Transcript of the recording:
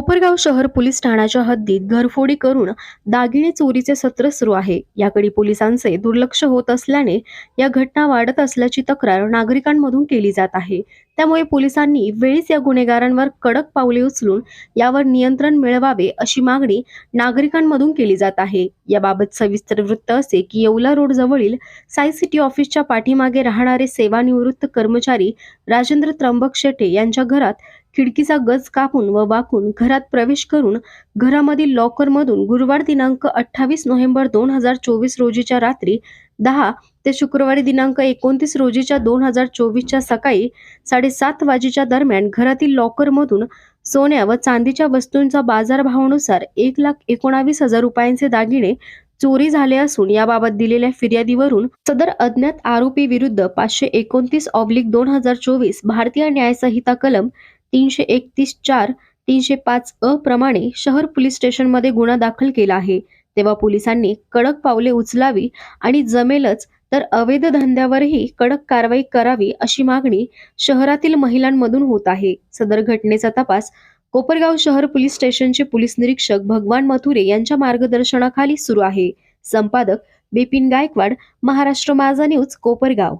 कोपरगाव शहर पोलीस ठाण्याच्या हद्दीत घरफोडी करून दागिने चोरीचे सत्र सुरू आहे. याकडे पोलिसांचे दुर्लक्ष होत असल्याने या घटना वाढत असल्याची तक्रार नागरिकांमधून केली जात आहे. त्यामुळे पोलिसांनी वेळीच या गुन्हेगारांवर कडक पावले उचलून यावर नियंत्रण मिळवावे अशी मागणी नागरिकांमधून केली जात आहे. याबाबत सविस्तर वृत्त असे की येवला रोड जवळील साई सिटी ऑफिसच्या पाठीमागे राहणारे सेवानिवृत्त कर्मचारी राजेंद्र त्र्यंबक शेटे यांच्या घरात खिडकीचा गज कापून व वाकून घरात प्रवेश करून घरामधील लॉकरमधून गुरुवार दिनांक अठ्ठावीस नोव्हेंबर दोन हजार चोवीस रोजीच्या रात्री दहा ते शुक्रवारी दिनांक एकोणतीस रोजीच्या दोन हजार चोवीसच्या सकाळी साडेसात वाजेच्या दरम्यान घरातील लॉकरमधून सोन्या व चांदीच्या वस्तूंचा बाजारभावानुसार एक लाख एकोणावीस हजार रुपयांचे दागिने चोरी झाले असून याबाबत दिलेल्या फिर्यादीवरून सदर अज्ञात आरोपी विरुद्ध पाचशे एकोणतीस ऑब्लिक दोन हजार चोवीस भारतीय न्यायसंहिता कलम तीनशे एकतीस चार तीनशे पाच अ प्रमाणे शहर पोलीस स्टेशनमध्ये गुन्हा दाखल केला आहे. तेव्हा पोलिसांनी कडक पावले उचलावी आणि जमेलच तर अवैध धंद्यावरही कडक कारवाई करावी अशी मागणी शहरातील महिलांमधून होत आहे. सदर घटनेचा तपास कोपरगाव शहर पोलीस स्टेशनचे पोलीस निरीक्षक भगवान मथुरे यांच्या मार्गदर्शनाखाली सुरू आहे. संपादक बिपिन गायकवाड महाराष्ट्र माझा न्यूज कोपरगाव.